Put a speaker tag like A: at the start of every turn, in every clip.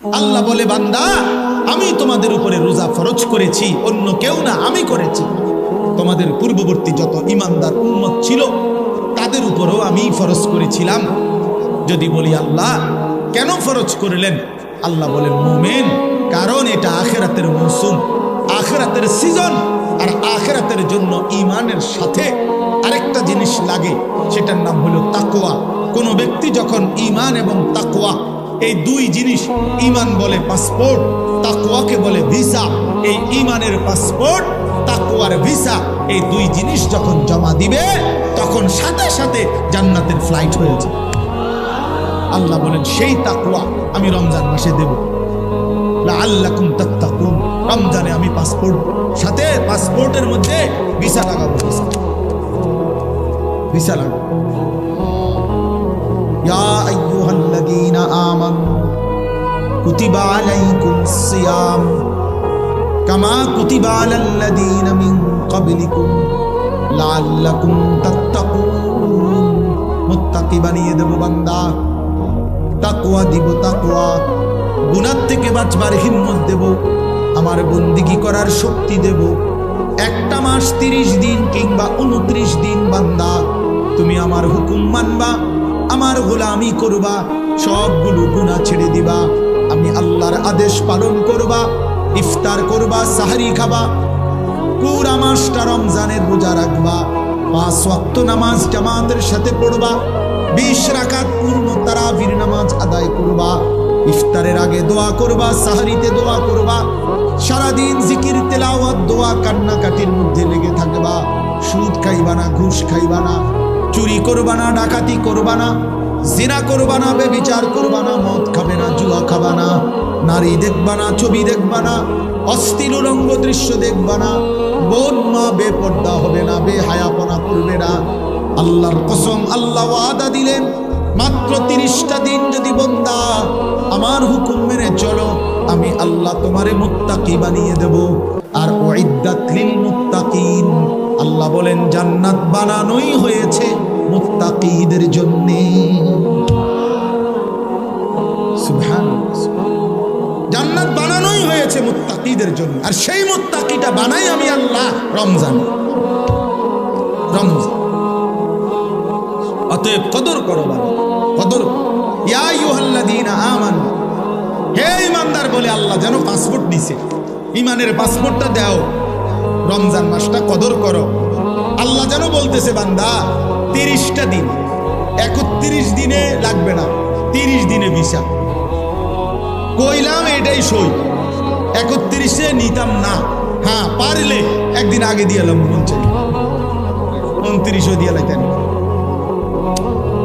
A: আল্লাহ বলে, বান্দা, আমি তোমাদের উপরে রোজা ফরজ করেছি, অন্য কেউ না, আমি করেছি। তোমাদের পূর্ববর্তী যত ইমানদার উম্মত ছিল, তাদের উপরও আমি ফরজ করেছিলাম। যদি বলি, আল্লাহ, কেন ফরজ করলেন? আল্লাহ বলেন মোমেন, কারণ এটা আখেরাতের মৌসুম, আখেরাতের সিজন, আর আখেরাতের জন্য ইমানের সাথে আরেকটা জিনিস লাগে, সেটার নাম হলো তাকোয়া কোনো ব্যক্তি যখন ইমান এবং তাকোয়া এই দুই জিনিস ইমান বলে পাসপোর্ট তাকুয়াকে বলে ভিসা। এই ইমানের পাসপোর্ট তাকুয়ার ভিসা। এই দুই জিনিস যখন জমা দিবে, তখন সাথে সাথে জান্নাতের ফ্লাইট হয়েছে আল্লাহ বলেন, সেই তাকুয়া আমি রমজান মাসে দেব। আল্লাকুম তাকুম রমজানে আমি পাসপোর্ট, সাথে পাসপোর্টের মধ্যে ভিসা লাগাবো। ভিসা ভিসা ইয়া الذين آمنوا كتب عليكم الصيام كما كتب على الذين من قبلكم لعلكم تتقون মুত্তাকি বানিয়ে দেব বান্দা তাকওয়া দিব তাকওয়া গুনার থেকে বাঁচবার হিম্মত দেব আমার বন্দিগি করার শক্তি দেব একটা মাস তিরিশ দিন কিংবা উনত্রিশ দিন বান্দা তুমি আমার হুকুম মানবা আমার গোলামি করবা সবগুলো গুণা ছেড়ে দিবা। আমি আল্লাহর আদেশ পালন করবা, ইফতার করবা, সাহারি খাবা, পুরা মাসটা রমজানের রোজা রাখবা, পাঁচ ওয়াক্ত নামাজ জামাতের সাথে পড়বা, বিশ রাকাত পূর্ণ তারাবির নামাজ আদায় করবা, ইফতারের আগে দোয়া করবা, সাহারিতে দোয়া করবা, সারাদিন জিকির, তেলাওয়াত, দোয়া, কান্নাকাটির মধ্যে লেগে থাকবা। সুদ খাইবা না, ঘুষ খাইবা না, চুরি করবা না, ডাকাতি করবা না জিনা করবা না, বেবিচার করবা না, মদ খাবে না, জুয়া খাবা না, নারী দেখবা না, ছবি দেখবা না অস্থির উলঙ্গ দৃশ্য দেখবা না, বোন মা বেপর্দা হবে না, বেহায়াপনা করবে না। আল্লাহর কসম, আল্লাহ ওয়াদা দিলেন, মাত্র তিরিশটা দিন যদি বন্দা আমার হুকুম মেনে চলো, আমি আল্লাহ তোমারে মুত্তাকি বানিয়ে দেব। আর ওয়াইদাত লিল মুত্তাকিন, আল্লাহ বলেন, জান্নাত বানানোই হয়েছে। মুত্তাকিদের জন্য। জান্নাত বানানোই হয়েছে মুত্তাকিদের জন্য। আর সেই মুত্তাকিটা বানাই আমি আল্লাহ রমজান। রমজান। অতএব কদর করো বাবা কদর। ইয়া ইউহাল্লাযীনা আমানু। হে ইমানদার বলে আল্লাহ যেন পাসপোর্ট দিছে। ইমানের পাসপোর্টটা দাও। রমজান মাসটা কদর করো। আল্লাহ যেন বলতেছে, বান্দা তিরিশটা দিন। একত্রিশ দিনে লাগবে না। তিরিশ দিনে ভিসা। কইলাম এটাই সই। একত্রিশে নিতাম না। হ্যাঁ পারলে একদিন আগে দিয়ে এলাম মঞ্চে উনত্রিশও দিয়ে লাইতেন।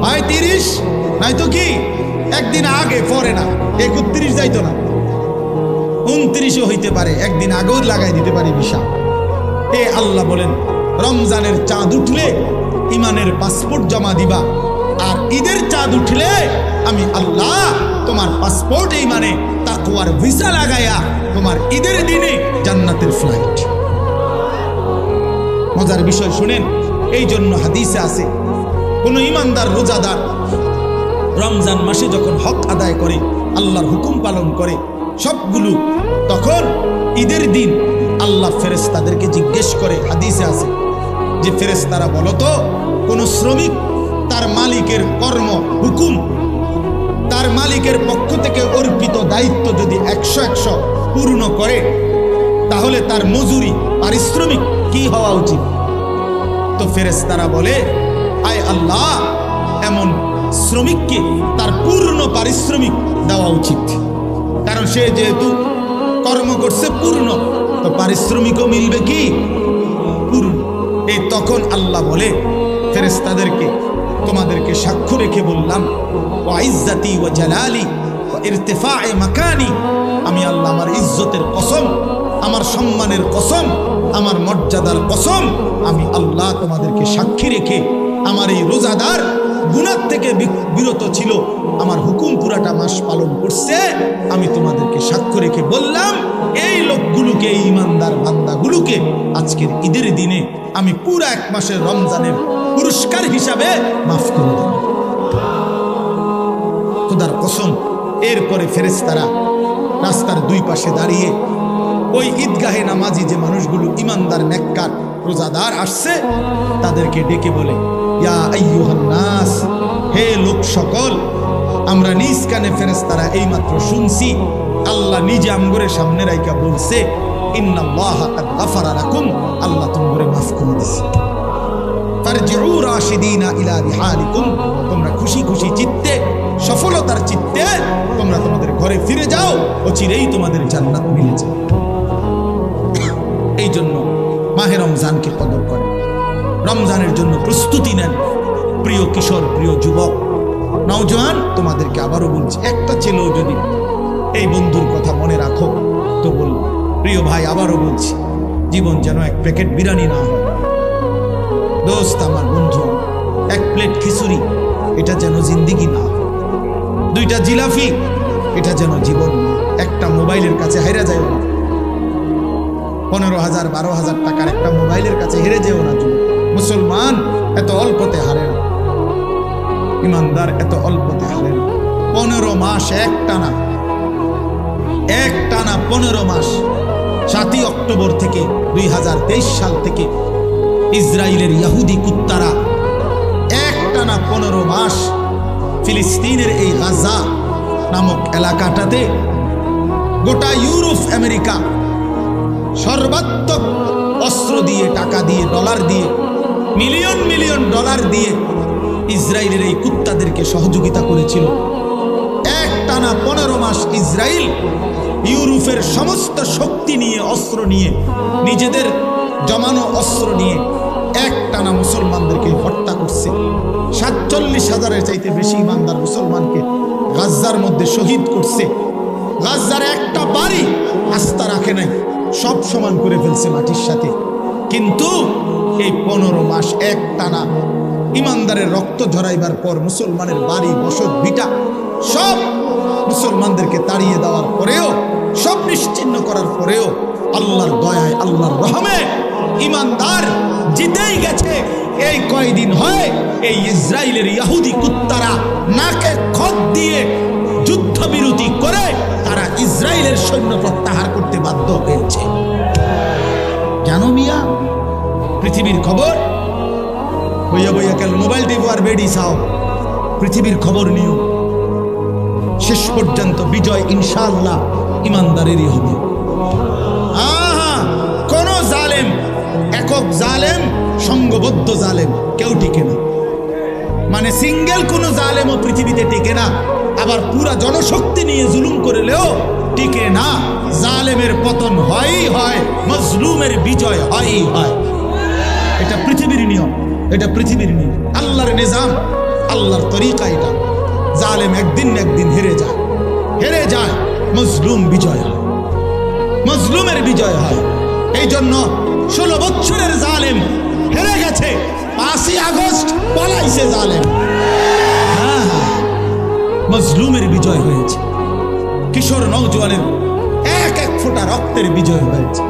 A: ভাই, তিরিশ? নাই তো কি? একদিন আগে, পরে না। একত্রিশ যাইতো না। উনত্রিশও হইতে পারে। একদিন আগেও লাগাই দিতে পারি ভিসা। এ আল্লাহ বলেন, রমজানের চাঁদ উঠলে ইমানের পাসপোর্ট জমা দিবা। আর ঈদের চাঁদ উঠলে আমি আল্লাহ তোমার পাসপোর্ট এই মানে তাকুয়ার ভিসা লাগাইয়া তোমার ঈদের দিনে জান্নাতের ফ্লাইট মজার বিষয় শুনেন এই জন্য হাদিসে আছে, কোন ইমানদার রোজাদার রমজান মাসে যখন হক আদায় করে, আল্লাহর হুকুম পালন করে, সবগুলো, তখন ঈদের দিন আল্লাহ ফেরেস তাদেরকে জিজ্ঞেস করে, হাদিসে আছে, যে ফেরেস তারা বলো তো কোনো শ্রমিক তার মালিকের কর্ম হুকুম, তার মালিকের পক্ষ থেকে অর্পিত দায়িত্ব যদি একশো একশো পূর্ণ করে, তাহলে তার মজুরি পারিশ্রমিক কি হওয়া উচিত? তো ফেরেস তারা বলে, আয় আল্লাহ, এমন শ্রমিককে তার পূর্ণ পারিশ্রমিক দেওয়া উচিত। কারণ সে যেহেতু কর্ম করছে পূর্ণ, তো পারিশ্রমিকও মিলবে কি? পূর্ণ। এই তখন আল্লাহ বলে ফেরেস্তাদেরকে তোমাদেরকে সাক্ষ্য রেখে বললাম ও ইজ্জাতি ও জালালি ও ইরতেফা এ মাকানি, আমি আল্লাহ আমার ইজ্জতের কসম, আমার সম্মানের কসম, আমার মর্যাদার কসম, আমি আল্লাহ তোমাদেরকে সাক্ষী রেখে আমার এই রোজাদার গুণার থেকে বিরত ছিল। আমার হুকুম পুরাটা মাস পালন করছে। আমি তোমাদেরকে সাক্ষ্য রেখে বললাম, এই লোকগুলোকে এই ইমানদার বান্দাগুলোকে আজকের ঈদের দিনে আমি পুরা এক মাসের রমজানের পুরস্কার হিসাবে মাফ করে দেব। খোদার কসম, এরপরে ফেরেস্তারা রাস্তার দুই পাশে দাঁড়িয়ে ওই ঈদগাহে নামাজি যে মানুষগুলো ইমানদার, নেককার, রোজাদার আসছে, তাদেরকে ডেকে বলে ইয়া নাস হে লোক সকল, আমরা নিজ কানে ফেরেস্তারা এইমাত্র শুনছি, আল্লাহ নিজে আমগরের সামনে রাইকা বলছে আল্লাহ তোমরে করে ইলা তোমরা খুশি খুশি চিত্তে, সফলতার চিত্তে তোমরা তোমাদের ঘরে ফিরে যাও তোমাদের জান্নাত মিলে যাবে এই জন্য মাহে রমজানকে কদর করে রমজানের জন্য প্রস্তুতি নেন। প্রিয় কিশোর, প্রিয় যুবক নওজোয়ান তোমাদেরকে আবারও বলছি, একটা ছেলেও যদি এই বন্ধুর কথা মনে রাখো, তো বলব, প্রিয় ভাই, আবারও বলছি, জীবন যেন এক প্যাকেট বিরিয়ানি না হয়। দোস্ত, আমার বন্ধু, এক প্লেট খিচুড়ি, এটা যেন জিন্দিগি না দুইটা জিলাফি এটা যেন জীবন না একটা মোবাইলের কাছে হেরে যায় না। পনেরো হাজার, বারো হাজার টাকার একটা মোবাইলের কাছে হেরে যেও না তুমি। মুসলমান এত অল্পতে হারে না। ইমানদার এত অল্পতে হারে না। পনেরো মাস এক টানা এক টানা পনেরো মাস। সাতই অক্টোবর থেকে দুই হাজার তেইশ সাল থেকে ইসরায়েলের ইয়াহুদি কুত্তারা এক টানা পনেরো মাস ফিলিস্তিনের এই গাজা নামক এলাকাটাতে গোটা ইউরোপ, আমেরিকা সর্বাত্মক অস্ত্র দিয়ে, টাকা দিয়ে, ডলার দিয়ে মিলিয়ন মিলিয়ন ডলার দিয়ে ইসরায়েলের এই কুত্তাদেরকে সহযোগিতা করেছিল। এক টানা পনেরো মাস ইসরায়েল ইউরোপের সমস্ত শক্তি নিয়ে, অস্ত্র নিয়ে, নিজেদের জমানো অস্ত্র নিয়ে এক টানা মুসলমানদেরকে হত্যা করছে। সাতচল্লিশ হাজারের চাইতে বেশি ইমানদার মুসলমানকে গাজ্জার মধ্যে শহীদ করছে। গাজ্জার একটা বাড়ি আস্থা রাখে নাই, সব সমান করে ফেলছে মাটির সাথে। কিন্তু এই পনেরো মাস এক টানা ইমানদারের রক্ত ঝরাইবার পর মুসলমানের বাড়ি, বসত, ভিটা সব মুসলমানদেরকে তাড়িয়ে দেওয়ার পরেও, সব নিশ্চিন্ন করার পরেও আল্লাহর দয়ায়, আল্লাহর রহমে ইমানদার জিতেই গেছে। এই কয়দিন হয় এই ইসরায়েলের ইয়াহুদি কুত্তারা নাকে খত দিয়ে যুদ্ধবিরতি করে তারা ইসরায়েলের সৈন্য প্রত্যাহার করতে বাধ্য হয়েছে। জানো মিয়া পৃথিবীর খবর? বইয়া বইয়া কেন? মোবাইল টিপো আর বেডি চাও। পৃথিবীর খবর নিও। শেষ পর্যন্ত বিজয় ইনশাআল্লাহ ইমানদারেরই হবে। আহা, কোন জালেম, একক জালেম, সঙ্গবদ্ধ জালেম কেউ টিকে না। মানে সিঙ্গেল কোন জালেমও পৃথিবীতে টিকে না। আবার পুরা জনশক্তি নিয়ে জুলুম করলেও টিকে না। জালেমের পতন হয়ই হয়, মজলুমের বিজয় হয়ই হয়। এটা পৃথিবীর নিয়ম এটা পৃথিবীর নিয়ম। আল্লাহর নিজাম আল্লাহর তরিকা এটা। জালেম একদিন একদিন হেরে যায়। হেরে যায় মজলুম বিজয় হয়। মজলুমের বিজয় হয়। এই জন্য ষোলো বছরের জালেম হেরে গেছে। পাঁচই আগস্ট পলাইছে জালেম। হ্যাঁ, হ্যাঁ। মজলুমের বিজয় হয়েছে। কিশোর নৌজওয়ানের এক এক ফোঁটা রক্তের বিজয় হয়েছে।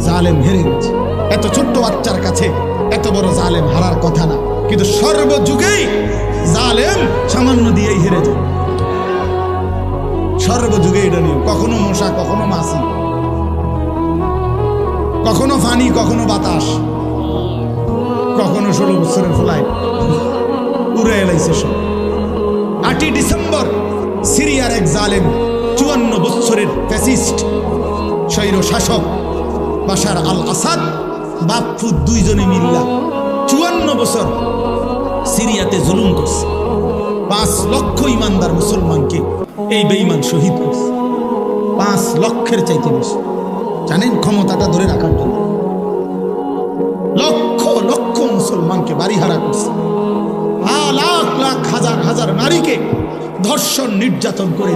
A: জালেম হেরে গেছে। এত ছোট্ট বাচ্চার কাছে এত বড় জালেম হারার কথা না। কিন্তু সর্বযুগেই জালেম সামান্য দিয়েই হেরে যায়। সর্বযুগে এটা নিয়ে কখনো মশা, কখনো মাছি, কখনো ফানি, কখনো বাতাস, কখনো ষোলো বছরের ফ্লাইট। উড়ে এলাইছে সব। আটই ডিসেম্বর সিরিয়ার এক জালেম, চুয়ান্ন বছরের ফ্যাসিস্ট স্বৈর শাসক বাশার আল আসাদ বাপ্পু দুইজনে মিল্লা। চুয়ান্ন বছর সিরিয়াতে জুলুম করছে। পাঁচ লক্ষ ইমানদার মুসলমানকে এই বেঈমান শহীদ করছে। পাঁচ লক্ষের চাইতে বেশি। জানেন ক্ষমতাটা ধরে রাখার জন্য। লক্ষ লক্ষ মুসলমানকে বাড়িহারা করছে। লাখ লাখ, হাজার হাজার নারীকে ধর্ষণ, নির্যাতন করে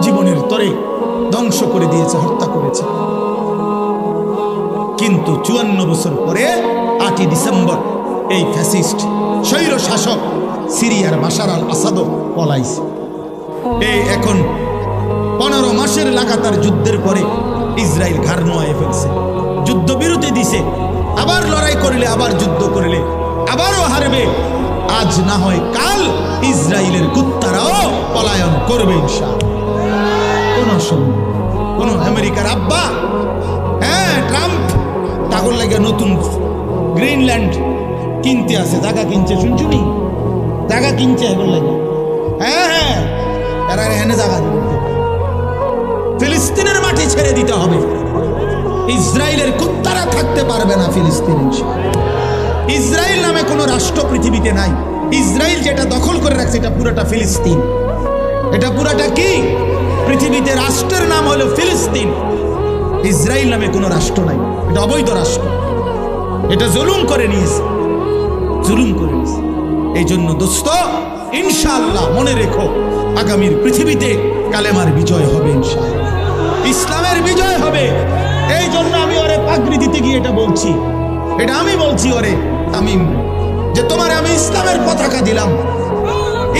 A: জীবনের তরে ধ্বংস করে দিয়েছে, হত্যা করেছে। কিন্তু চুয়ান্ন বছর পরে আটই ডিসেম্বর এই ফ্যাসিস্ট স্বৈর শাসক সিরিয়ার বাশার আল আসাদও পলাইছে। এই এখন পনেরো মাসের লাগাতার যুদ্ধের পরে ইসরায়েল ঘাড় নোয়ায় ফেলছে। যুদ্ধবিরতি দিছে, আবার লড়াই করলে, আবার যুদ্ধ করলে, আবারও হারবে। আজ না হয় কাল ইসরায়েলের কুত্তারাও পলায়ন করবে ইনশাআল্লাহ। শোনো কোন আমেরিকার আব্বা তাগর লাগে নতুন গ্রিনল্যান্ড কিনতে আছে জায়গা কিনছে, শুনছুনি? জায়গা কিনছে এগুলো লাগে হ্যাঁ হ্যাঁ এরা এখানে জায়গা ফিলিস্তিনের মাটি ছেড়ে দিতে হবে। ইসরায়েলের কুত্তারা থাকতে পারবে না ফিলিস্তিন ইসরায়েল নামে কোনো রাষ্ট্র পৃথিবীতে নাই। ইসরায়েল যেটা দখল করে রাখছে, এটা পুরোটা ফিলিস্তিন। এটা পুরাটা কি? পৃথিবীতে রাষ্ট্রের নাম হলো ফিলিস্তিন। ইসরায়েল নামে কোনো রাষ্ট্র নাই। এটা অবৈধ রাষ্ট্র। এটা জুলুম করে নিয়েছে। জুলুম করে নিয়েছে। এই জন্য দোস্ত, ইনশাআল্লাহ মনে রেখো, আগামীর পৃথিবীতে কালেমার বিজয় হবে ইনশাআল্লাহ। ইসলামের বিজয় হবে। এই জন্য আমি ওরে পাগড়ি দিতে গিয়ে এটা বলছি। এটা আমি বলছি ওরে তামিম, যে তোমার আমি ইসলামের পতাকা দিলাম।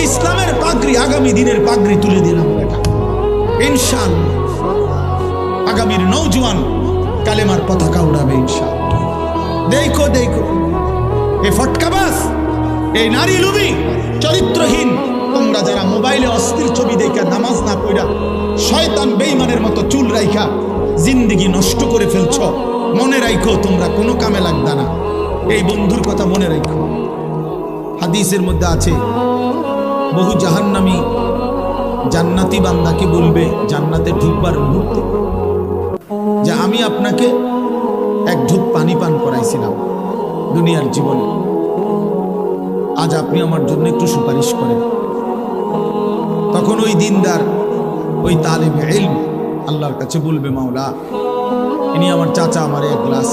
A: ইসলামের পাগড়ি, আগামী দিনের পাগড়ি তুলে দিলাম এটা ইনশাআল্লাহ। আগামীর নৌজওয়ান কালেমার পতাকা উড়াবে ইনশাআল্লাহ। দেখো দেখো। এই ফটকাবাস এই নারী লুবি, চরিত্রহীন। তোমরা যারা মোবাইলে অস্থির ছবি দেখা নামাজ না পড়া, শয়তান বেইমানের মতো চুল রাইখা, জিন্দিগি নষ্ট করে ফেলছ, মনে রাখো তোমরা কোনো কামে লাগবে না। এই বন্ধুর কথা মনে রাখো হাদিসের মধ্যে আছে, বহু জাহান্নামী জান্নাতি বান্দাকে বলবে, জান্নাতে ঢুকবার মুহূর্তে আমি আপনাকে এক ঢুক পানি পান করাইছিলাম দুনিয়ার জীবনে। আজ আপনি আমার জন্য একটু সুপারিশ করেন। তখন ওই দিনদার, ওই তালেবে এলম আল্লাহর কাছে বলবে, মাওলা, ইনি আমার চাচা, আমার এক গ্লাস,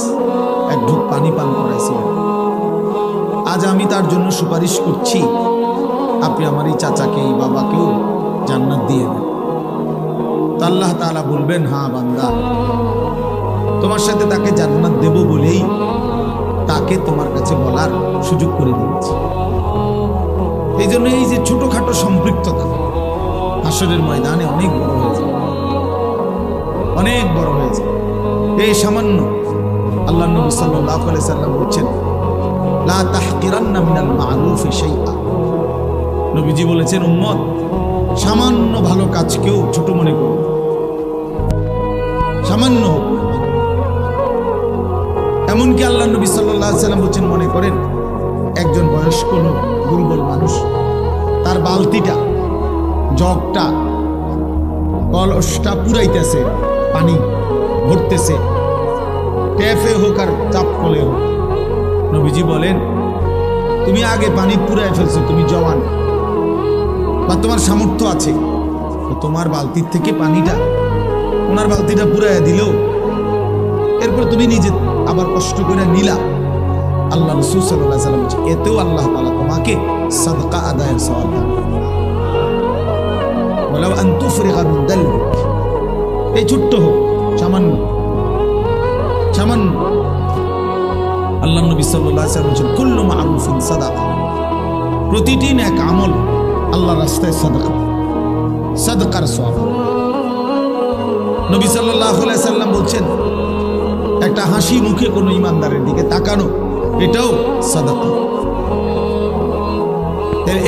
A: এক ঢুক পানি পান করাইছিলেন। আজ আমি তার জন্য সুপারিশ করছি, আপনি আমার এই চাচাকে, এই বাবাকেও জান্নাত দিয়ে দেন। তো আল্লাহ তাআলা বলবেন হ্যাঁ বান্দা তোমার সাথে তাকে জান্নাত দেব বলেই তাকে তোমার কাছে বলার সুযোগ করে দিয়েছি। এই জন্য এই যে ছোটখাটো সম্পৃক্ততা আসরের ময়দানে অনেক বড় হয়েছে অনেক বড় হয়েছে এই সামান্য আল্লাহ নবী আলাইহি সাল্লাম বলছেন, লা তাহকিরান্না মিনাল মারুফি শাইআ। নবীজি বলেছেন, উম্মত, সামান্য ভালো কাজকেও ছোট মনে করো। সামান্য হোক। এমনকি আল্লাহ নবী সাল্লাম বলছেন, মনে করেন, একজন বয়স্ক লোক, দুর্বল মানুষ, তার বালতিটা, জগটা, কলসটা পুরাইতেছে, পানি ভরতেছে, ট্যাপে হোক আর চাপ কলে হোক। নবীজি বলেন, তুমি আগে পানি পুরাই ফেলছো, তুমি জওয়ান বা তোমার সামর্থ্য আছে তোমার বালতির থেকে পানিটা ওনার বালতিটা পুরাই দিলেও, এরপর তুমি নিজে আবার কষ্ট করে নিলা আল্লাহ রসুল সাল্লাহ সাল্লাম এতেও আল্লাহ তালা তোমাকে সাদকা আদায়ের সওয়াব দান বলাও আন্তুফরিগা মিন দালবি। এই ছোট্ট হোক, সামান্য। সামান্য। আল্লাহ নবী সাল্লাহ সাল্লাম বলছেন, কুল্লু মারুফিন সাদাকা। প্রতিটি এক আমল আল্লাহ রাস্তায় সাদাকা। সাদকার সওয়াব। নবী সাল্লাহ সাল্লাম বলছেন একটা হাসি মুখে কোনো ইমানদারের দিকে তাকানো, এটাও সাদাকা।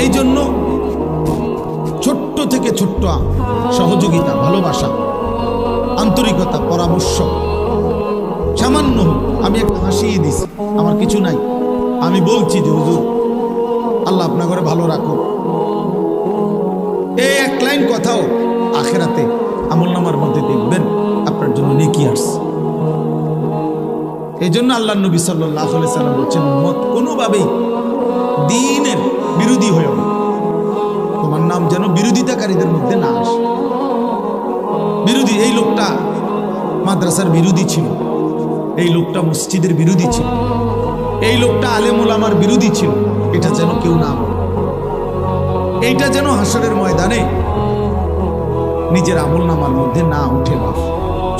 A: এই জন্য ছোট্ট থেকে ছোট্ট সহযোগিতা, ভালোবাসা, আন্তরিকতা, পরামর্শ, সামান্য আমি একটা হাসিয়ে দিছি, আমার কিছু নাই। আমি বলছি যে, হুজুর, আল্লাহ আপনার ঘরে ভালো রাখো এই এক লাইন কথাও আখেরাতে আমল নামার মধ্যে দেখবেন, আপনার জন্য নেকি আসছে। এই জন্য আল্লাহ নবী সাল্লাহ সাল্লাম বলছেন মত কোনোভাবেই দিনের বিরোধী হয়েও না। তোমার নাম যেন বিরোধিতাকারীদের মধ্যে না আসে। বিরোধী, এই লোকটা মাদ্রাসার বিরোধী ছিল, এই লোকটা মসজিদের বিরোধী ছিল, এই লোকটা আলেমুল আমার বিরোধী ছিল, এটা যেন কেউ না এইটা যেন হাসরের ময়দানে নিজের আমল নামার মধ্যে না উঠে না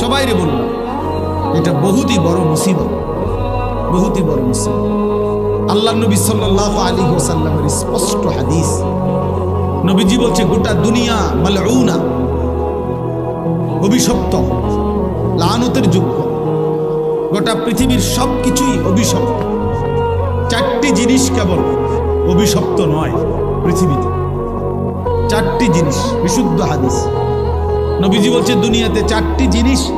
A: সবাই রে বললাম এটা বহুতই বড় মুসিবত। বহুতই বড় মুসিবত। আল্লাহ নবী সাল্লাহ আলী ওসাল্লামের স্পষ্ট হাদিস। নবীজি বলছে, গোটা দুনিয়া মালউনা, অভিশপ্ত, লানতের যোগ্য। গোটা পৃথিবীর সব কিছুই অভিশপ্ত। চারটি জিনিস কেবল অভিশপ্ত নয় পৃথিবীতে। চারটি জিনিস, বিশুদ্ধ হাদিস। নবীজি বলছে, দুনিয়াতে চারটি জিনিস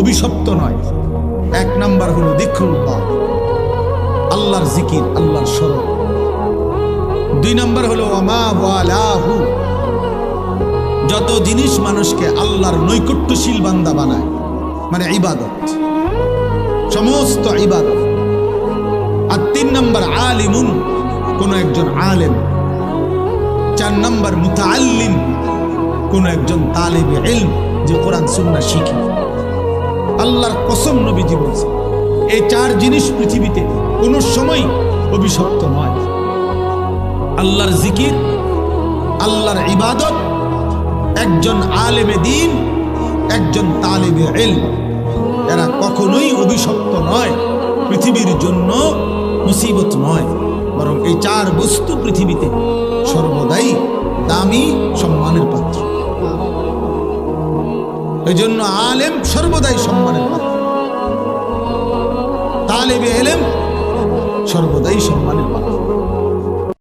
A: অভিশপ্ত নয়। এক নাম্বার হলো দিক্ষুল্লাহ আল্লাহর জিকির, আল্লাহর স্মরণ। দুই নাম্বার হলো ওয়ালাহু। যত জিনিস মানুষকে আল্লাহর নৈকট্যশীল বান্দা বানায় মানে ইবাদত, সমস্ত ইবাদত। আর তিন নম্বর আলিমুন, কোন একজন আলেম। চার নম্বর মুতাআল্লিম, কোন একজন তালেবে ইলম, যে কোরআন, সুন্নাহ শিখে। আল্লাহর কসম নবীজি বলছে এই চার জিনিস পৃথিবীতে কোনো সময় অভিশপ্ত নয়। আল্লাহর জিকির, আল্লাহর ইবাদত, একজন আলেমে দিন, একজন তালেবে এল এরা কখনোই অভিশপ্ত নয়, পৃথিবীর জন্য মুসিবত নয়, বরং এই চার বস্তু পৃথিবীতে সর্বদাই দামি সম্মানের পাত্র। এই জন্য আলেম সর্বদাই সম্মানের পাত্র তালেবে এলেম সর্বদাই সম্মানের পাত্র